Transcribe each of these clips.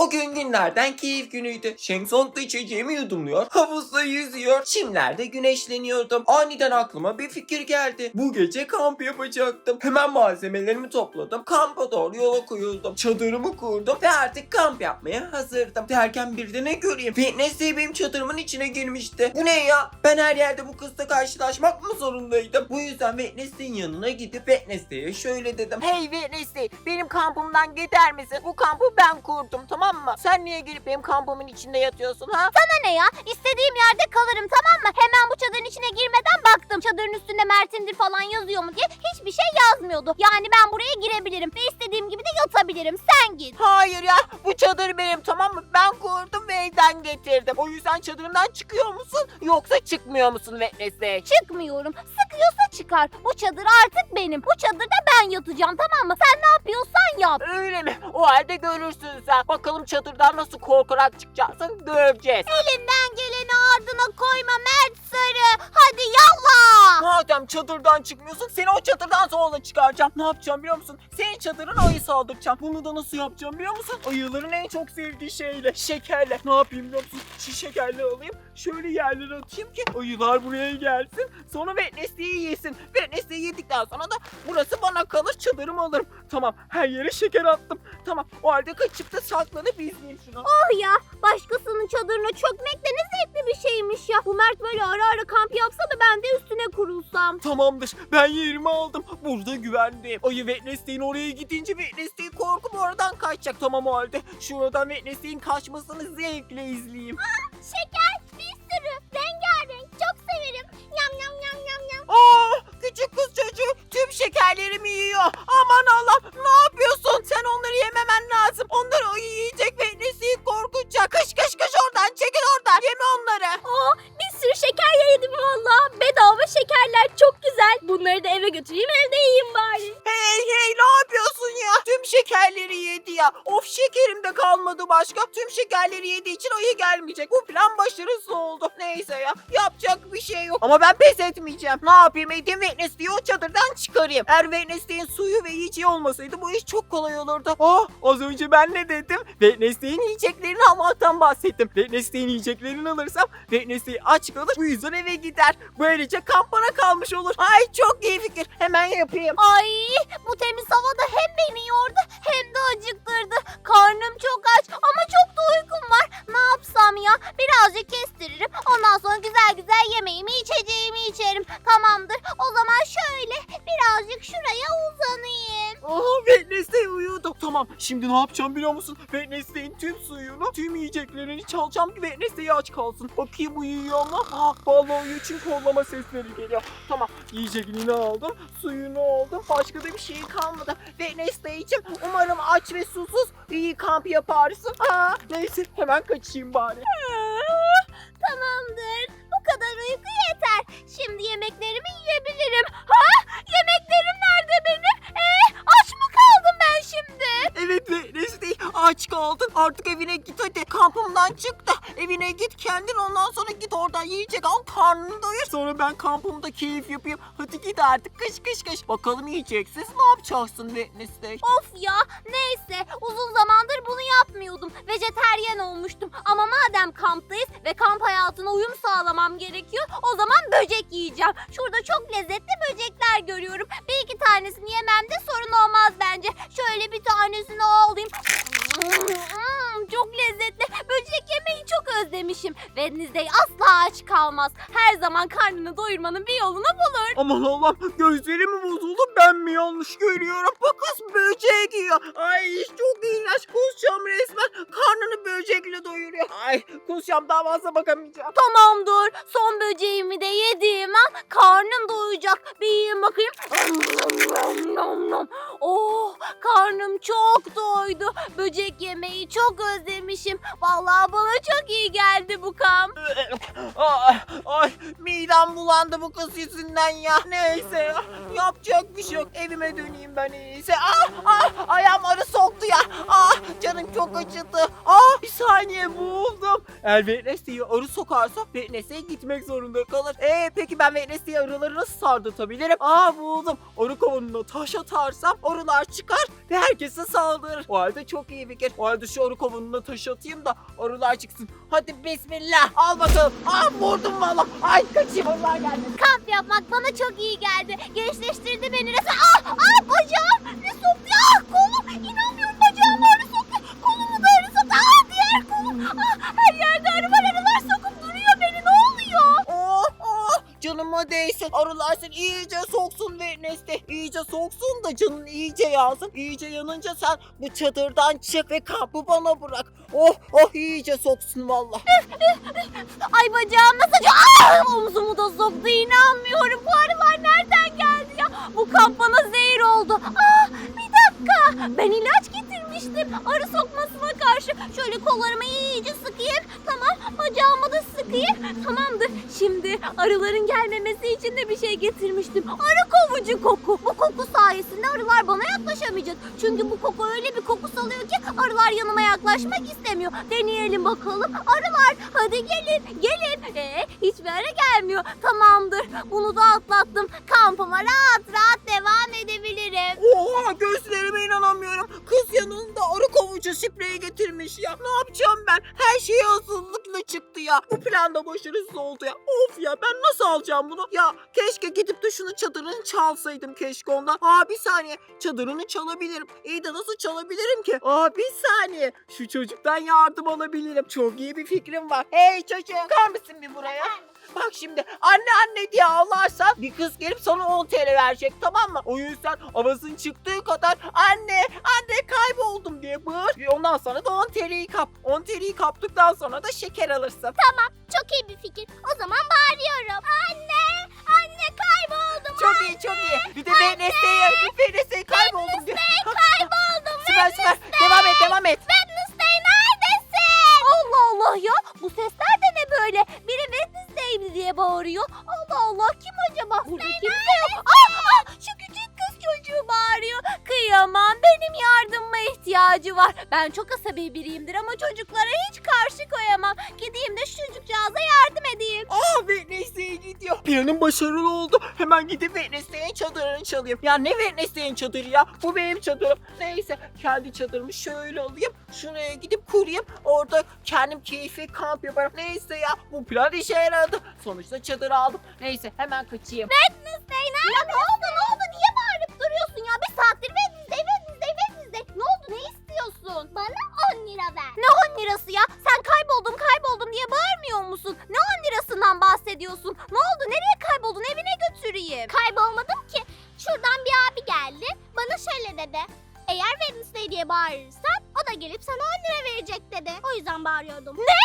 O gün günlerden keyif günüydü. Şensong'da içeceğimi yudumluyor, havuzda yüzüyor, çimlerde güneşleniyordum. Aniden aklıma bir fikir geldi. Bu gece kamp yapacaktım. Hemen malzemelerimi topladım. Kampa doğru yola koyuldum. Çadırımı kurdum ve artık kamp yapmaya hazırdım. Derken bir de ne göreyim? Fitness benim çadırımın içine girmişti. Bu ne ya? Ben her yerde bu kızla karşılaşmak mı zorundaydım? Bu yüzden Fitness Day'in yanına gidip Fitness Day'e şöyle dedim. Hey Wednesday benim kampımdan gider misin? Bu kampı ben kurdum tamam mı? Sen niye gelip benim kampımın içinde yatıyorsun ha? Sana ne ya? İstediğim yerde kalırım tamam mı? Hemen bu çadırın içine girmeden baktım. Çadırın üstünde Mert'indir falan yazıyor mu diye hiçbir şey yazmıyordu. Yani ben buraya girebilirim ve istediğim gibi de yatabilirim. Sen git. Hayır ya bu çadır benim tamam mı? Ben kurdum ve evden getirdim. O yüzden çadırımdan çıkıyor musun yoksa çıkmıyor musun Wednesday? Çıkmıyorum. Sıkıyorsa çıkar. Bu çadır artık benim. Bu çadırda ben yatacağım tamam mı? Sen ne yapıyorsan yap. Öyle mi? O halde görürsün sen. Bakalım çadırdan nasıl korkarak çıkacaksın göreceğiz. Elinden geleni çadırdan çıkmıyorsun seni o çadırdan zorla çıkaracağım. Ne yapacağım biliyor musun? Senin çadırın ayı saldıracağım. Bunu da nasıl yapacağım biliyor musun? Ayıların en çok sevdiği şeyle şekerle. Ne yapayım biliyor musun? Şu şekerle alayım. Şöyle yerlere atayım ki ayılar buraya gelsin. Sonra Wednesday'i yesin. Wednesday'i yedikten sonra da burası bana kalır çadırımı alırım. Tamam her yere şeker attım. Tamam o halde kaçıp da saklanıp izleyeyim şunu. Oh ya başkasının çadırına çökmek de ne zevkli bir şeymiş ya. Bu Mert böyle ara ara kamp yapsa da ben de üstüne kurulsam. Tamamdır. Ben yerimi aldım. Burada güvendeyim. Ayı Wednesday'in oraya gidince Wednesday korkup oradan kaçacak. Tamam o halde. Şuradan Wednesday'in kaçmasını zevkle izleyeyim. Şeker bir sürü rengarenk çok severim. Yam yam yam yam yam. Aa, küçük kız çocuğu tüm şekerlerimi yiyor. Aman Allah'ım Bunları da eve götüreyim evde yiyeyim bari. Hey hey ne yapıyorsun ya? Tüm şekerleri yedi ya. Of şekerim de kalmadı başka. Tüm şekerleri yediği için ayı gelmeyecek. Bu plan başarısız oldu. Neyse ya yapacak bir şey yok. Ama ben pes etmeyeceğim. Ne yapayım edeyim Wednesday'i o çadırdan çıkarayım. Eğer Wednesday'in suyu ve yiyeceği olmasaydı bu iş çok kolay olurdu. Ah az önce ben ne dedim? Wednesday'in yiyeceklerini almaktan bahsettim. Wednesday'in yiyeceklerini alırsam Wednesday aç kalır. Bu yüzden eve gider. Böylece kamp kalmış olur. Ay çok iyi fikir. Hemen yapayım. Ay bu temiz havada hem beni yordu hem de acıktırdı. Karnım çok aç ama çok da uykum var. Ne yapsam ya? Birazcık kestiririm. Ondan sonra güzel güzel yemeğimi içeceğimi içerim. Tamamdır. O zaman Tamam şimdi ne yapacağım biliyor musun? Wednesday'in tüm suyunu, tüm yiyeceklerini çalacağım ki Wednesday aç kalsın. Bakayım uyuyor mu? Aa vallahi uyuyor çünkü kollama sesleri geliyor. Tamam yiyeceğini aldım, suyunu aldım. Başka da bir şey kalmadı. Wednesday'cim umarım aç ve susuz iyi kamp yaparsın. Aa neyse hemen kaçayım bari. Tamamdır. Bu kadar uyku yeter. Şimdi yemeklerimi yiyebilirim. Ha? Aç kaldın. Artık evine git hadi. Kampımdan çık da evine git kendin ondan sonra git oradan yiyecek al karnını doyur. Sonra ben kampımda keyif yapayım. Hadi git artık kış kış kış. Bakalım yiyeceksiz ne yapacaksın Wednesday? Of ya neyse uzun zamandır bunu yapmıyordum. Vejeteryen olmuştum. Ama madem kamptayız ve kamp hayatına uyum sağlamam gerekiyor o zaman böcek yiyeceğim. Şurada çok lezzetli böcekler görüyorum. Bir iki tanesini yememde sorun olmaz bence. Şöyle bir tanesini alayım. Çok özlemişim. Wednesday asla aç kalmaz. Her zaman karnını doyurmanın bir yolunu bulur. Aman Allah'ım gözlerim mi bozuldu ben mi yanlış görüyorum? Bu kız böcek yiyor. Ay çok iğrenç kusacağım resmen. Karnını böcekle doyuruyor. Ay kusacağım daha fazla bakamayacağım. Tamamdır. Son böceğimi de yediğim an karnım doyacak. Bir yiyeyim bakayım. Oh karnım çok doydu. Böcek yemeyi çok özlemişim. Vallahi bana çok iyi geldi bu kamp. Ay, ay midem bulandı bu kız yüzünden ya. Neyse ya. Yapacak bir şey yok. Evime döneyim ben en iyisi. Ah, ah, ayağım arı soktu ya. Ah, canım çok acıdı. Ah, saniye buldum. Eğer Wednesday'i arı sokarsa Wednesday'e gitmek zorunda kalır. Ee peki ben Wednesday'i arıları nasıl sardatabilirim? Aa buldum. Arı kovanına taş atarsam arılar çıkar ve herkese saldırır. O halde çok iyi fikir. O halde şu arı kovanına taş atayım da arılar çıksın. Hadi bismillah. Al bakalım. Aa vurdum valla. Ay kaçayım arılar geldi. Kamp yapmak bana çok iyi geldi. Gençleştirdi beni resmen. Ah, ah bacağım. Ne soktu? Ah kolum. İnanmıyorum her yerde arı var. Arılar sokup duruyor beni. Ne oluyor? Oh oh canıma değsin. Arılar seni iyice soksun ve nesli. İyice soksun da canın iyice yansın. İyice yanınca sen bu çadırdan çık ve kampı bana bırak. Oh oh iyice soksun valla. Ay bacağım nasıl acıyor? Ah omzumu da soktu. İnanmıyorum. Bu arılar nereden geldi ya? Bu kamp bana zehir oldu. Ah bir dakika. Ben ilaç getirmiştim. Arı sokmasına karşı. Şöyle sıkayım. Bacağımı da sıkayım. Tamamdır. Şimdi arıların gelmemesi için de bir şey getirmiştim. Arı kovucu koku. Bu koku sayesinde arılar bana yaklaşamayacak. Çünkü bu koku öyle bir koku salıyor ki arılar yanıma yaklaşmak istemiyor. Deneyelim bakalım. Arılar hadi gelin gelin. Ee, hiçbir arı gelmiyor. Tamamdır. Bunu da atlattım. Kampıma rahat rahat devam edebilirim. Oha gözlerime inanamıyorum. Kız yanında arı kovucu spreyi getirmiş ya. Ne yapacağım ben? Her şey hazırlıkla çıktı ya. Bu plan da başarısız oldu ya. Of ya ben nasıl alacağım bunu? Ya keşke gidip de şunu çadırını çalsaydım keşke ondan. Aa bir saniye çadırını çalabilirim. İyi de nasıl çalabilirim ki? Aa bir saniye. Şu çocuktan yardım alabilirim. Çok iyi bir fikrim var. Hey çocuğum bakar mısın bir buraya? Bak şimdi anne anne diye ağlarsan bir kız gelip sana 10 TL verecek tamam mı? O yüzden avazın çıktığı kadar anne anne kayboldum diye bağır. Ve ondan sonra da 10 TL'yi kap. 10 TL'yi kaptıktan sonra da şeker alırsın. Çok iyi bir fikir. O zaman bağırıyorum. Anne! Anne kayboldum. Çok iyi çok iyi. Bir de VNS'ye bir ihtiyacı var. Ben çok asabi biriyimdir ama çocuklara hiç karşı koyamam. Gideyim de şu çocukcağıza yardım edeyim. Aa VNS'ye gidiyor. Planım başarılı oldu. Hemen gidip VNS'nin çadırını çalayım. Ya ne VNS'nin çadırı ya? Bu benim çadırım. Neyse kendi çadırımı şöyle alayım. Şuraya gidip kurayım. Orada kendim keyfi kamp yaparım. Neyse ya bu plan işe yaradı. Sonuçta çadır aldım. Neyse hemen kaçayım. Wednesday nerede? ne oldu ne oldu? Niye bağırıp duruyorsun ya? Bir saattir Wednesday. Wednesday diye bağırırsan o da gelip sana 10 lira verecek dedi. O yüzden bağırıyordum. Ne?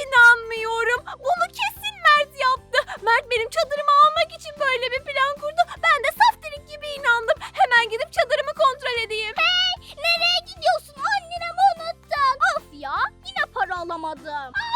İnanmıyorum. Bunu kesin Mert yaptı. Mert benim çadırımı almak için böyle bir plan kurdu. Ben de saftirik gibi inandım. Hemen gidip çadırımı kontrol edeyim. Hey! Nereye gidiyorsun? 10 liramı unuttun. Of ya! Yine para alamadım. Aa,